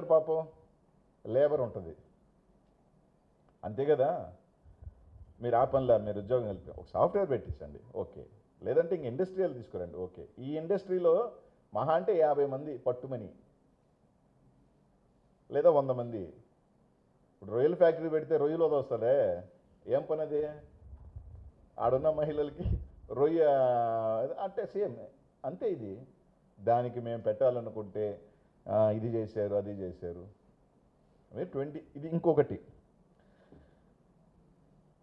ఎవరుంటారు పాపం? లేబర్ ఉంటుంది. అంతే కదా? మీరు ఆ పనిలో మీరు ఉద్యోగం కలిపి ఒక సాఫ్ట్వేర్ పెట్టించండి. ఓకే. లేదంటే ఇంక ఇండస్ట్రియల్ తీసుకురండి. ఓకే. ఈ ఇండస్ట్రీలో మహా అంటే యాభై మంది పట్టుమని లేదా వంద మంది. ఇప్పుడు రొయ్యల ఫ్యాక్టరీ పెడితే రొయ్యలు వదొస్తుందే ఏం పని అది ఆడున్న మహిళలకి రొయ్య అంటే సేమ్ అంతే ఇది. దానికి మేము పెట్టాలనుకుంటే ఇది చేశారు అది చేశారు. అదే ట్వంటీ ఇది ఇంకొకటి.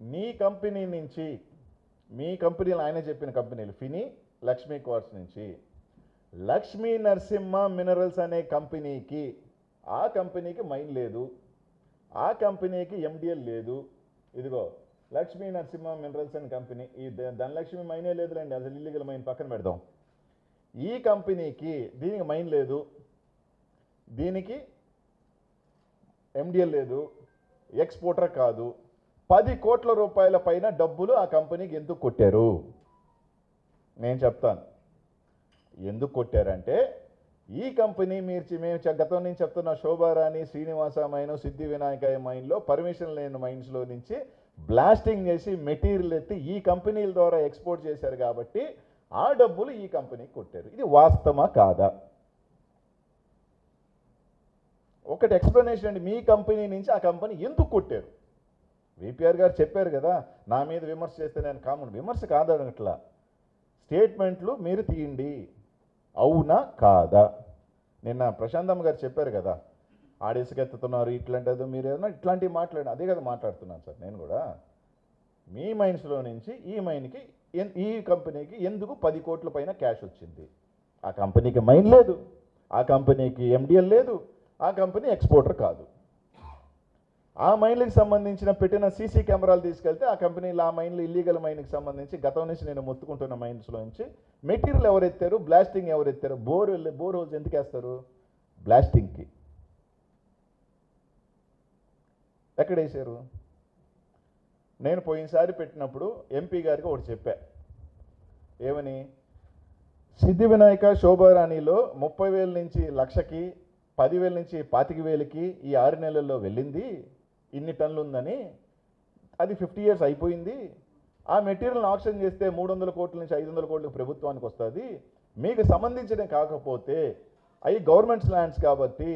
నీ కంపెనీ నుంచి మీ కంపెనీలు ఆయన చెప్పిన కంపెనీలు ఫిని లక్ష్మీ క్వార్ట్స్ నుంచి లక్ష్మీ నరసింహ మినరల్స్ అనే కంపెనీకి ఆ కంపెనీకి మైన్ లేదు. ఆ కంపెనీకి ఎండిఎల్ లేదు. ఇదిగో లక్ష్మీ నరసింహ మినరల్స్ అనే కంపెనీ ఈ ధనలక్ష్మి మైనే లేదులేండి అసలు ఇల్లీగల్ మైన్ పక్కన పెడదాం. ఈ కంపెనీకి దీనికి మైన్ లేదు. దీనికి ఎండిఎల్ లేదు ఎక్స్పోర్టర్ కాదు. పది కోట్ల రూపాయల పైన డబ్బులు ఆ కంపెనీకి ఎందుకు కొట్టారు? నేను చెప్తాను. ఎందుకు కొట్టారంటే ఈ కంపెనీ మీరు మేము గతం నుంచి చెప్తున్న శోభారాణి శ్రీనివాస మైన్ సిద్ధి వినాయక మైన్లో పర్మిషన్ లేని మైన్స్లో నుంచి బ్లాస్టింగ్ చేసి మెటీరియల్ ఎత్తి ఈ కంపెనీల ద్వారా ఎక్స్పోర్ట్ చేశారు కాబట్టి ఆ డబ్బులు ఈ కంపెనీకి కొట్టారు. ఇది వాస్తవమా కాదా? ఒకటి ఎక్స్ప్లెనేషన్ అండి. మీ కంపెనీ నుంచి ఆ కంపెనీ ఎందుకు కొట్టారు? విపిఆర్ గారు చెప్పారు కదా నా మీద విమర్శ చేస్తే నేను కామన్ విమర్శ కాదనట్లా స్టేట్మెంట్లు మీరు తీయండి. అవునా కాదా? నిన్న ప్రశాంతమ్మ గారు చెప్పారు కదా ఆడేసుకెత్తుతున్నారు ఇట్లాంటిది మీరు ఏదైనా ఇట్లాంటివి మాట్లాడి అదే కదా మాట్లాడుతున్నాను సార్ నేను కూడా. మీ మైన్స్లో నుంచి ఈ మైన్కి ఎన్- ఈ కంపెనీకి ఎందుకు పది కోట్ల పైన క్యాష్ వచ్చింది? ఆ కంపెనీకి మైన్ లేదు. ఆ కంపెనీకి ఎండిఎల్ లేదు. ఆ కంపెనీ ఎక్స్పోర్టర్ కాదు. ఆ మైన్లకు సంబంధించిన పెట్టిన సీసీ కెమెరాలు తీసుకెళ్తే ఆ కంపెనీలు ఆ మైన్లు ఇల్లీగల్ మైన్కి సంబంధించి గతం నుంచి నేను మొత్తుకుంటున్న మైన్స్లో నుంచి మెటీరియల్ ఎవరెత్తారు బ్లాస్టింగ్ ఎవరెత్తారు బోర్ వెళ్ళి బోర్ హోల్స్ ఎందుకు వేస్తారు? బ్లాస్టింగ్కి. ఎక్కడ వేసారు నేను పోయినసారి పెట్టినప్పుడు ఎంపీ గారికి ఒకటి చెప్పా. ఏమని? సిద్ధి వినాయక శోభారాణిలో ముప్పై వేల నుంచి లక్షకి పదివేల నుంచి పాతిక వేలకి ఈ ఆరు నెలల్లో వెళ్ళింది. ఇన్ని టన్నులు ఉందని అది ఫిఫ్టీ ఇయర్స్ అయిపోయింది. ఆ మెటీరియల్ని ఆప్షన్ చేస్తే మూడు వందల కోట్ల నుంచి ఐదు వందల కోట్లకు ప్రభుత్వానికి వస్తుంది. మీకు సంబంధించిన కాకపోతే అవి గవర్నమెంట్స్ ల్యాండ్స్ కాబట్టి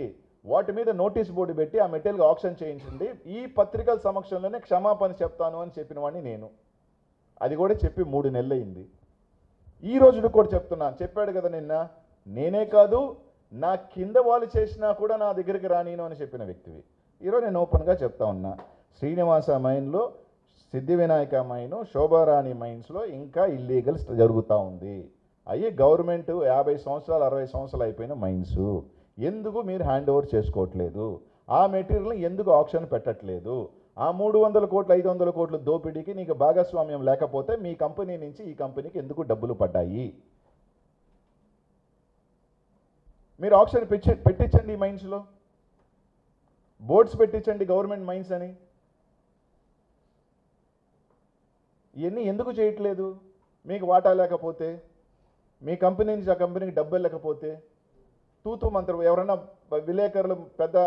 వాటి మీద నోటీస్ బోర్డు పెట్టి ఆ మెటీరియల్ ఆప్షన్ చేయించండి. ఈ పత్రికల సమక్షంలోనే క్షమాపణ చెప్తాను అని చెప్పిన వాడిని నేను. అది కూడా చెప్పి మూడు నెలలు అయింది ఈ రోజు కూడా చెప్తున్నాను చెప్పాడు కదా నిన్న నేనే కాదు నా కింద వాళ్ళు చేసినా కూడా నా దగ్గరికి రానీను అని చెప్పిన వ్యక్తివి. ఈరోజు నేను ఓపెన్గా చెప్తా ఉన్నా. శ్రీనివాస మైన్లో సిద్ధి వినాయక మైను శోభారాణి మైన్స్లో ఇంకా ఇల్లీగల్స్ జరుగుతూ ఉంది. అయ్యి గవర్నమెంట్ యాభై సంవత్సరాలు అరవై సంవత్సరాలు అయిపోయిన మైన్స్. ఎందుకు మీరు హ్యాండ్ ఓవర్ చేసుకోవట్లేదు? ఆ మెటీరియల్ని ఎందుకు ఆప్షన్ పెట్టట్లేదు? ఆ మూడు వందల కోట్లు ఐదు వందల కోట్ల దోపిడీకి నీకు భాగస్వామ్యం లేకపోతే మీ కంపెనీ నుంచి ఈ కంపెనీకి ఎందుకు డబ్బులు పడ్డాయి? మీరు ఆప్షన్ పెట్టి పెట్టించండి ఈ మైన్స్లో బోర్డ్స్ పెట్టించండి గవర్నమెంట్ మైన్స్ అని. ఇవన్నీ ఎందుకు చేయట్లేదు? మీకు వాటా లేకపోతే మీ కంపెనీ నుంచి ఆ కంపెనీకి డబ్బు లేకపోతే తూతు మంత్రం ఎవరైనా విలేకరులు పెద్ద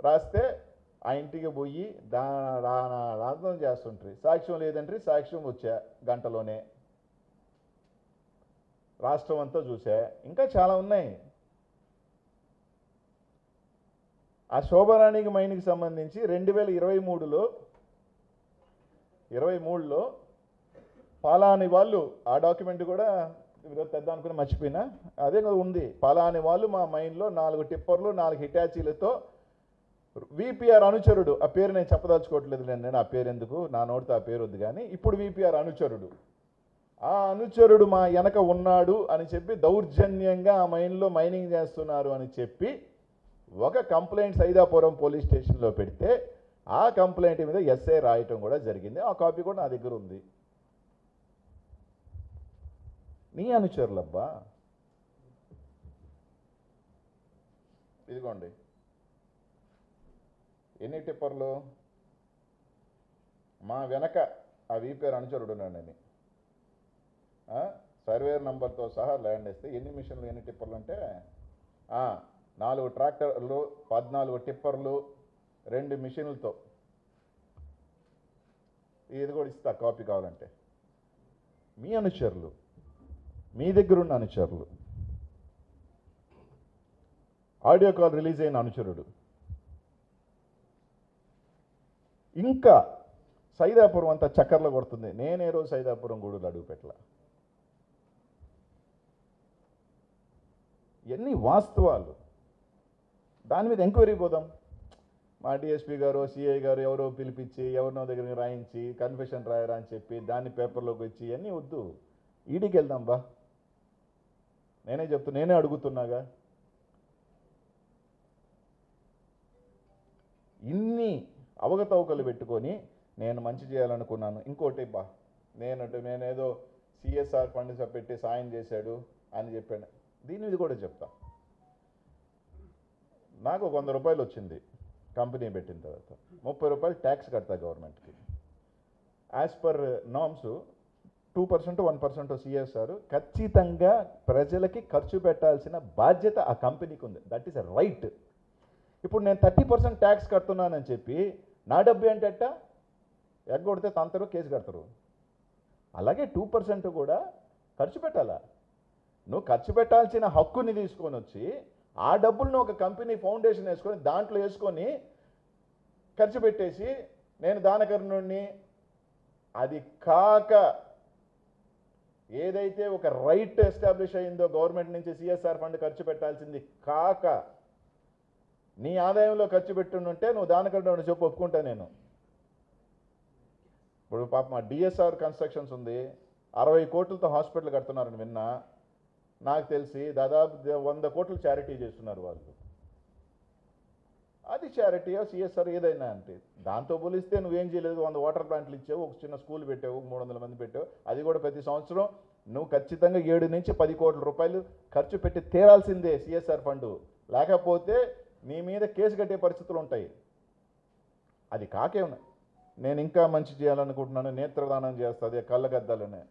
రాస్తే ఆ ఇంటికి పోయి దా రా- చేస్తుంటారు సాక్ష్యం లేదంటే సాక్ష్యం వచ్చా గంటలోనే. రాష్ట్రం అంతా చూసా. ఇంకా చాలా ఉన్నాయి. ఆ శోభరాణికి మైన్కి సంబంధించి రెండు వేల ఇరవై మూడులో ఇరవై మూడులో పాలాని వాళ్ళు ఆ డాక్యుమెంట్ కూడా ఈరోజు తెద్దాం అనుకుని మర్చిపోయినా. అదే ఉంది. పాలాని వాళ్ళు మా మైండ్లో నాలుగు టిప్పర్లు నాలుగు హిటాచీలతో విపిఆర్ అనుచరుడు. ఆ పేరు నేను చెప్పదలుచుకోవట్లేదు నేను ఆ పేరు ఎందుకు? నా నోటితో ఆ పేరు వద్దు కానీ ఇప్పుడు విపిఆర్ అనుచరుడు. ఆ అనుచరుడు మా వెనక ఉన్నాడు అని చెప్పి దౌర్జన్యంగా ఆ మైన్లో మైనింగ్ చేస్తున్నారు అని చెప్పి ఒక కంప్లైంట్ సైదాపురం పోలీస్ స్టేషన్లో పెడితే ఆ కంప్లైంట్ మీద ఎస్ఐ రాయటం కూడా జరిగింది. ఆ కాపీ కూడా నా దగ్గర ఉంది. నీ అనుచరులబ్బా. ఇదిగోండి. ఎన్ని టిప్పర్లు? మా వెనక ఆ వీపీఆర్ అనుచరుడు ఉన్నాడని సర్వేర్ నంబర్తో సహా ల్యాండ్ వేస్తే ఎన్ని మిషన్లు ఎన్ని టిప్పర్లు అంటే నాలుగు ట్రాక్టర్లు పద్నాలుగు టిప్పర్లు రెండు మిషన్లతో. ఇది కూడా ఇస్తా కాపీ కావాలంటే. మీ అనుచరులు మీ దగ్గర ఉన్న అనుచరులు. ఆడియో కాల్ రిలీజ్ అయిన అనుచరుడు. ఇంకా సైదాపురం అంతా చక్కర్లు కొడుతుంది. నేనే రోజు సైదాపురం గూడులు అడుగుపెట్ల ఎన్ని వాస్తవాలు. దాని మీద ఎంక్వైరీ పోదాం. మా డిఎస్పీ గారు సిఐ గారు ఎవరో పిలిపించి ఎవరినో దగ్గరికి రాయించి కన్ఫెషన్ రాయరా అని చెప్పి దాన్ని పేపర్లోకి వచ్చి అన్నీ వద్దు. ఈడీకి వెళ్దాం బా. నేనే చెప్తూ నేనే అడుగుతున్నాగా. ఇన్ని అవగతవకలు పెట్టుకొని నేను మంచి చేయాలనుకున్నాను. ఇంకోటి బా నేను నేనేదో సిఎస్ఆర్ ఫండ్ పెట్టి సాయం చేశాడు అని చెప్పాను. దీని మీద కూడా చెప్తాను నాకు ఒక వంద రూపాయలు వచ్చింది కంపెనీ పెట్టిన తర్వాత. ముప్పై రూపాయలు ట్యాక్స్ కడతా గవర్నమెంట్కి. As per norms two percent one percent CSR ఖచ్చితంగా ప్రజలకి ఖర్చు పెట్టాల్సిన బాధ్యత ఆ కంపెనీకి ఉంది. దట్ ఈస్ అ రైట్ ఇప్పుడు నేను థర్టీ పర్సెంట్ ట్యాక్స్ కడుతున్నానని చెప్పి నా డబ్బు ఏంటట్ట ఎగ్గొడితే తంతరు కేసు కడతారు. అలాగే టూ పర్సెంట్ కూడా ఖర్చు పెట్టాలా? నువ్వు ఖర్చు పెట్టాల్సిన హక్కుని తీసుకొని వచ్చి ఆ డబ్బులను ఒక కంపెనీ ఫౌండేషన్ వేసుకొని దాంట్లో వేసుకొని ఖర్చు పెట్టేసి నేను దానకర్ణుడిని అది కాక ఏదైతే ఒక రైట్ ఎస్టాబ్లిష్ అయిందో గవర్నమెంట్ నుంచి సిఎస్ఆర్ ఫండ్ ఖర్చు పెట్టాల్సింది కాక నీ ఆదాయంలో ఖర్చు పెట్టుంటే నువ్వు దానకర్ణుడిని చెప్పు ఒప్పుకుంటా నేను. ఇప్పుడు పాప మా డిఎస్ఆర్ కన్స్ట్రక్షన్స్ ఉంది. అరవై కోట్లతో హాస్పిటల్ కడుతున్నారని విన్నా. నాకు తెలిసి దాదాపు వంద కోట్లు చారిటీ చేస్తున్నారు వాళ్ళు. అది చారిటీయో సిఎస్ఆర్ ఏదైనా అంటే. దాంతో పోలిస్తే నువ్వేం చేయలేదు వంద వాటర్ ప్లాంట్లు ఇచ్చావు ఒక చిన్న స్కూల్ పెట్టావు మూడు వందల మంది పెట్టావు. అది కూడా ప్రతి సంవత్సరం నువ్వు ఖచ్చితంగా ఏడు నుంచి పది కోట్ల రూపాయలు ఖర్చు పెట్టి తీరాల్సిందే సిఎస్ఆర్ ఫండ్. లేకపోతే నీ మీద కేసు కట్టే పరిస్థితులు ఉంటాయి. అది కాకేమన్నా నేను ఇంకా మంచి చేయాలనుకుంటున్నాను నేత్రదానం చేస్తుంది కళ్ళగద్దాలనే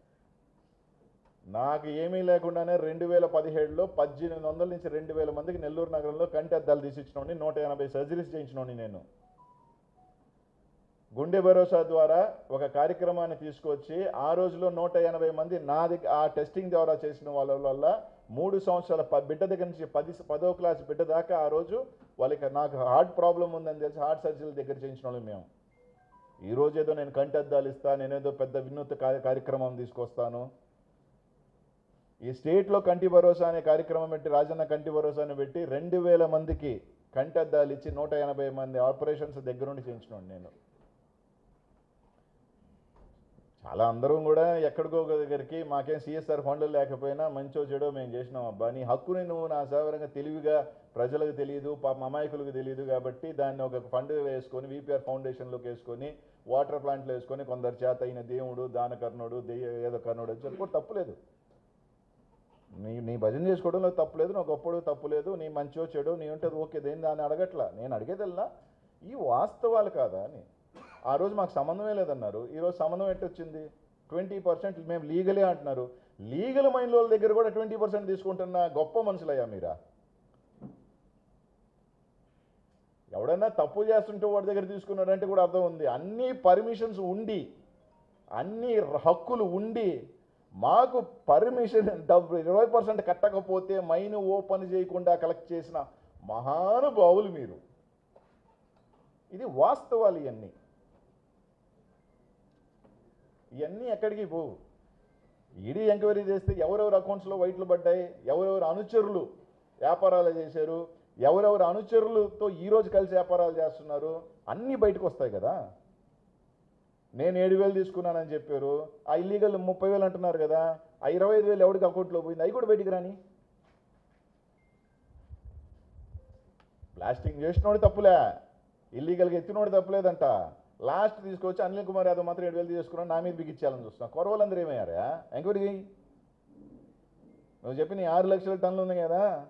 నాకు ఏమీ లేకుండానే రెండు వేల పదిహేడులో పద్దెనిమిది వందల నుంచి రెండు వేల మందికి నెల్లూరు నగరంలో కంటి అద్దాలు తీసిచ్చినోని నూట ఎనభై సర్జరీస్ చేయించినోని నేను. గుండె భరోసా ద్వారా ఒక కార్యక్రమాన్ని తీసుకొచ్చి ఆ రోజులో నూట ఎనభై మంది నాది ఆ టెస్టింగ్ ద్వారా చేసిన వాళ్ళ వల్ల మూడు సంవత్సరాల ప- బిడ్డ దగ్గర నుంచి పది పదో క్లాస్ బిడ్డ దాకా ఆ రోజు వాళ్ళకి నాకు హార్ట్ ప్రాబ్లం ఉందని తెలిసి హార్ట్ సర్జరీ దగ్గర చేయించిన వాళ్ళు మేము ఈరోజు ఏదో నేను కంటి అద్దాలు ఇస్తాను నేనేదో పెద్ద వినూత్న కార్య- కార్యక్రమం తీసుకొస్తాను. ఈ స్టేట్లో కంటి భరోసా అనే కార్యక్రమం పెట్టి రాజన్న కంటి భరోసాని పెట్టి రెండు వేల మందికి కంటి అద్దాలు ఇచ్చి నూట ఎనభై మంది ఆపరేషన్స్ దగ్గరుండి చేయించినాడు నేను. చాలా అందరం కూడా ఎక్కడికో దగ్గరికి మాకేం సిఎస్ఆర్ ఫండ్లు లేకపోయినా మంచో చెడో మేము చేసినాం అబ్బా. నీ హక్కుని నువ్వు నా సౌకర్యంగా తెలివిగా ప్రజలకు తెలియదు పాప అమాయకులకు తెలియదు కాబట్టి దాన్ని ఒక ఫండ్ వేసుకొని విపిఆర్ ఫౌండేషన్లోకి వేసుకొని వాటర్ ప్లాంట్లు వేసుకొని కొందరు చేత అయిన దేవుడు దానకర్ణుడు దెయ్య ఏదో కర్ణుడు అని చెప్పుకో తప్పులేదు. నీ నీ భజన చేసుకోవడంలో తప్పులేదు నా గొప్పడు తప్పులేదు నీ మంచో చెడు నీ ఉంటుంది ఓకే దేని దాన్ని అడగట్లా? నేను అడిగేదల్లా ఈ వాస్తవాలు కాదా అని. ఆ రోజు మాకు సంబంధమే లేదన్నారు. ఈరోజు సంబంధం ఎట్టు వచ్చింది ట్వంటీ పర్సెంట్ మేము లీగలే అంటున్నారు. లీగల్ మైండ్ వాళ్ళ దగ్గర కూడా ట్వంటీ పర్సెంట్ తీసుకుంటున్న గొప్ప మనుషులయ్యా మీరా? ఎవడైనా తప్పు చేస్తుంటే వాడి దగ్గర తీసుకున్నాడంటే కూడా అర్థం ఉంది. అన్ని పర్మిషన్స్ ఉండి అన్ని హక్కులు ఉండి మాకు పర్మిషన్ డబ్బు ఇరవై పర్సెంట్ కట్టకపోతే మైన్ ఓపెన్ చేయకుండా కలెక్ట్ చేసిన మహానుభావులు మీరు. ఇది వాస్తవాలు ఇవన్నీ ఇవన్నీ ఎక్కడికి పోవు ఈడీ ఎంక్వైరీ చేస్తే ఎవరెవరు అకౌంట్స్లో వైట్లు పడ్డాయి? ఎవరెవరు అనుచరులు వ్యాపారాలు చేశారు? ఎవరెవరు అనుచరులతో ఈరోజు కలిసి వ్యాపారాలు చేస్తున్నారు? అన్నీ బయటకు వస్తాయి కదా. నేను ఏడు వేలు తీసుకున్నానని చెప్పారు. ఆ ఇల్లీగల్ ముప్పై వేలు అంటున్నారు కదా ఆ ఇరవై ఐదు వేలు ఎవరికి అకౌంట్లో పోయింది? అవి కూడా బయటికి రాని. ప్లాస్టింగ్ చేసినోడు తప్పులే. ఇల్లీగల్గా ఎత్తినోడు తప్పులేదంట. లాస్ట్ తీసుకొచ్చి అనిల్ కుమార్ యాదవ్ మాత్రం ఏడు వేలు తీసుకున్నాను నా మీద బిగించాలని చూస్తున్నా. కొరవలందరూ ఏమయ్యారా? ఎంక్వైరీ నువ్వు చెప్పిన ఈ ఆరు లక్షల టన్నులు ఉంది కదా.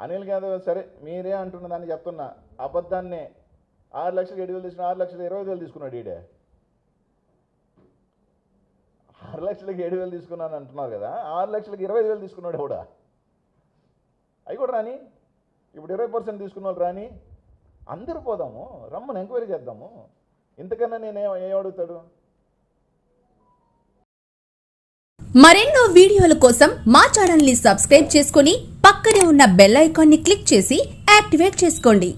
అనిల్ యాదవ్ సరే మీరే అంటున్న దాన్ని చెప్తున్నా. అబద్ధాన్నే. ఆరు లక్షలు ఏడు వేలు తీసుకున్నా ఆరు లక్షలు ఇరవై వేలు తీసుకున్నాడు ఈడే. ఆరు లక్షలకి ఏడు వేలు తీసుకున్నాను అంటున్నారు కదా ఆరు లక్షలకి ఇరవై వేలు తీసుకున్నాడు ఎవడా? అవి కూడా రాని? ఇప్పుడు ఇరవై పర్సెంట్ తీసుకున్న వాళ్ళు రాని? అందరూ పోదాము రమ్మని ఎంక్వైరీ చేద్దాము. ఇంతకన్నా నేను ఏం అడుగుతాడు? మరెన్నో వీడియోల కోసం మా ఛానల్ని సబ్స్క్రైబ్ చేసుకుని పక్కనే ఉన్న బెల్ ఐకాన్ని క్లిక్ చేసి యాక్టివేట్ చేసుకోండి.